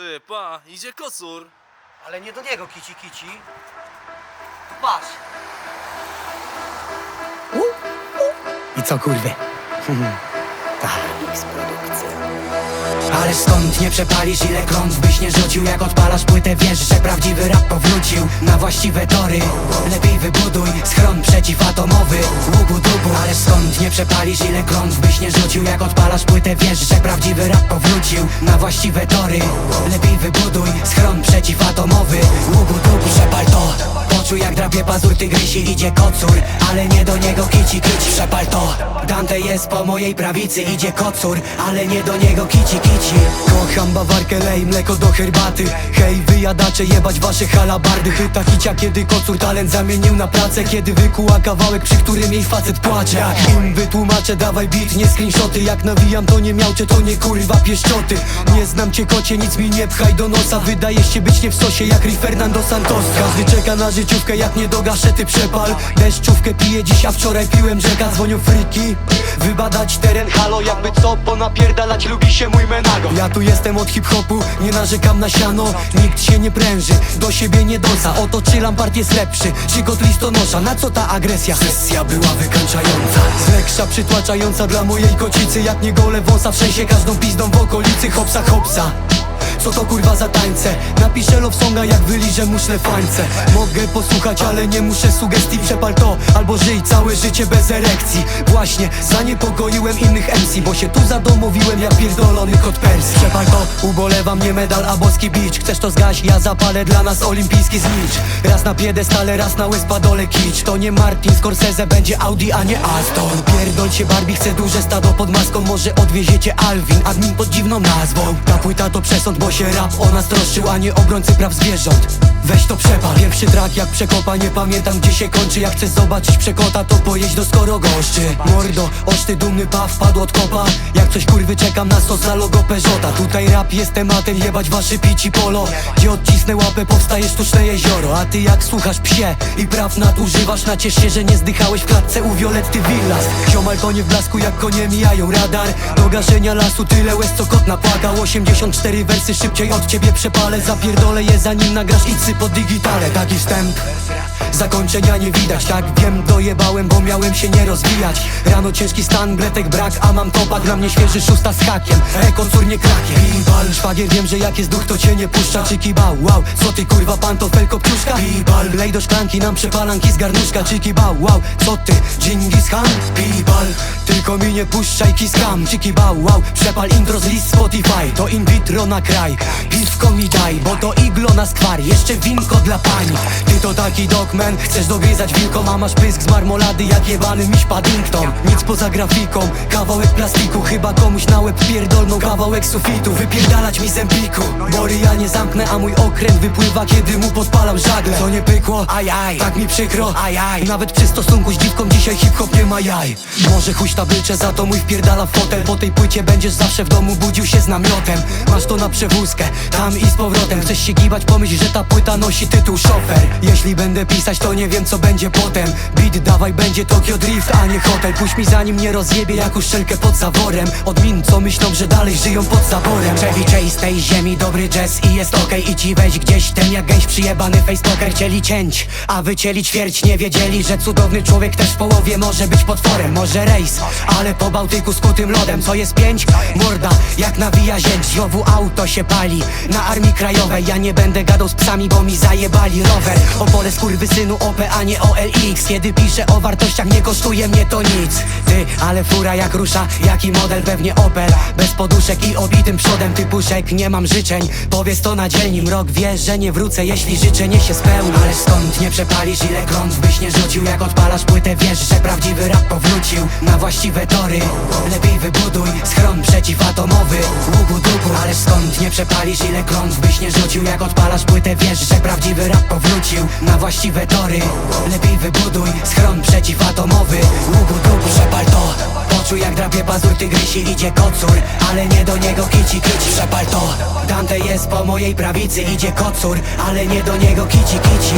Ty, pa, idzie kocur. Ale nie do niego, kici kici. Masz. I co kurwy? Ale skąd nie przepalisz ile klątw byś nie rzucił? Jak odpalasz płytę wiesz, że prawdziwy rap powrócił Na właściwe tory. Lepiej wybuduj schron przeciwatomowy Łubu dubu. Ale skąd nie przepalisz ile klątw byś nie rzucił? Jak odpalasz płytę wiesz, że prawdziwy rap powrócił Na właściwe tory. Lepiej wybuduj schron przeciwatomowy Łubu dubu. Przepal to Poczuj jak drapie pazur tygrysi idzie kocur. Ale nie do niego kici kici. Przepal to Dante jest po mojej prawicy idzie kocur Ale nie do niego kici kici. Kocham bawarkę, lej mleko do herbaty. Hej wyjadacze jebać wasze halabardy. Chyta kicia kiedy kocur talent zamienił na pracę. Kiedy wykuła kawałek przy którym jej facet płacze. Jak im wytłumaczę dawaj beat nie screenshoty. Jak nawijam to nie miałcze to nie kurwa pieszczoty. Nie znam cię kocie nic mi nie pchaj do nosa. Wydajesz się być nie w sosie jak Ri Fernando Santos Każdy czeka na życiówkę jak nie do gaszety przepal. Deszczówkę piję dziś a wczoraj piłem rzeka. Dzwonią friki Wybadać teren halo jakby co ponapierdalać lubi się mój menago Ja tu jestem od hip-hopu nie narzekam na siano Nikt się nie pręży do siebie nie dosa Oto czy Lampard jest lepszy czy kot listonosza Na co ta agresja? Sesja była wykańczająca Z leksza przytłaczająca dla mojej kocicy Jak nie gole wąsa wszęsie każdą pizdą w okolicy Hopsa hopsa co to kurwa za tańce? Napiszę love songa jak wyliżę muszle fańce Mogę posłuchać, ale nie muszę sugestii. Przepal to, albo żyj całe życie bez erekcji. Właśnie, zaniepokoiłem innych MC Bo się tu zadomowiłem, ja pierdolony kot Persji Przepal to, ubolewam, nie medal, a boski bicz Chcesz to zgaś, ja zapalę dla nas olimpijski znicz. Raz na piedestale, raz na łezpadole kicz To nie Martin Scorsese, będzie Audi, a nie Aston. Pierdol się Barbie, chcę duże stado pod maską. Może odwieziecie Alvin, admin pod dziwną nazwą. Ta płyta to przesąd, bo się rap o nas troszczył A nie obrońcy praw zwierząt Weź to przepal Pierwszy trak jak przekopa, nie pamiętam gdzie się kończy. Jak chcesz zobaczyć przekota, to pojedź do Skorogoszczy Mordo, oż ty dumny paw, padł od kopa. Jak coś kurwy czekam na sos na logo Peugeota. Tutaj rap jest tematem, jebać wasze pici polo. Gdzie odcisnę łapę, powstaje sztuczne jezioro. A ty jak słuchasz psie i praw nadużywasz Naciesz się, że nie zdychałeś w klatce u Violetty Villas. Ziomal konie w blasku jak konie mijają radar. Do gaszenia lasu tyle łez co kot napłakał. 84 wersy szybciej od ciebie przepalę. Zapierdolę je zanim nagrasz icy po digitale Taki wstęp. Zakończenia nie widać, tak wiem, dojebałem, bo miałem się nie rozwijać. Rano ciężki stan, bletek brak, a mam topak Dla mnie świeży szósta z hakiem, eko cór nie krakiem. Bal, szwagier wiem, że jak jest duch, to cię nie puszcza. Czyki bał, wow, co ty kurwa, pantofel kopciuszka Bal, lej do szklanki, nam przepalanki z garnuszka. Czyki bał, wow, co ty, Dżingis Khan Bal, tylko mi nie puszczaj kiskam Czyki bał, wow, przepal intro z list Spotify. To in vitro na kraj, piwko mi daj Bo to iglo na skwar, jeszcze winko dla pań. Ty to taki dogman, chcesz dogryzać wilkom A masz pysk z marmolady jak jebany miś Paddington. Nic poza grafiką, kawałek plastiku. Chyba komuś na łeb pierdolną kawałek sufitu. Wypierdalać mi z empiku. Bory ja nie zamknę, a mój okręt wypływa Kiedy mu podpalam żagle. Co nie pykło? Ajaj, tak mi przykro. Ajaj, nawet przy stosunku z dziwką dzisiaj hip-hop nie ma jaj. Może chuś tablicze, za to mój wpierdala w fotel. Po tej płycie będziesz zawsze w domu budził się z namiotem. Masz to na przewózkę, tam i z powrotem. Chcesz się gibać, pomyśl, że ta płyta nosi tytuł szofer. Jeśli będę pisać, to nie wiem co będzie potem. Beat dawaj, będzie Tokyo Drift, a nie hotel. Puść mi zanim nie rozjebie jak uszczelkę pod zaworem. Od min, co myślą, że dalej żyją pod Chevy Chase z tej ziemi, dobry jazz i jest okej. I ci weź gdzieś ten jak gęś przyjebany facetalker Chcieli cięć, a wycięli ćwierć. Nie wiedzieli, że cudowny człowiek też w połowie może być potworem. Może rejs, ale po Bałtyku skutym lodem. Co jest pięć? Morda, jak nawija zięć. Znowu auto się pali na armii krajowej. Ja nie będę gadał z psami, bo mi zajebali rower. Opole skurwysynu OP, a nie OLX Kiedy piszę o wartościach, nie kosztuje mnie to nic. Ty, ale fura jak rusza, jaki model? Pewnie Opel. Bez poduszek i obitym przodem. Typuszek Nie mam życzeń, powiedz to na dzielni. Mrok wie, że nie wrócę, jeśli życzenie się spełni. Ale skąd nie przepalisz, ile klątw byś nie rzucił? Jak odpalasz płytę, wiesz, że prawdziwy rap powrócił Na właściwe tory, lepiej wybuduj Schron przeciwatomowy, skąd przepalisz, ile klątw byś nie rzucił. Jak odpalasz płytę, wiesz, że prawdziwy rap powrócił Na właściwe tory, lepiej wybuduj Schron przeciwatomowy, łubu dubu Przepal to, poczuj jak drapie pazur tygrysi Idzie kocur, ale nie do niego kici kici. Przepal to, Dante jest po mojej prawicy Idzie kocur, ale nie do niego kici kici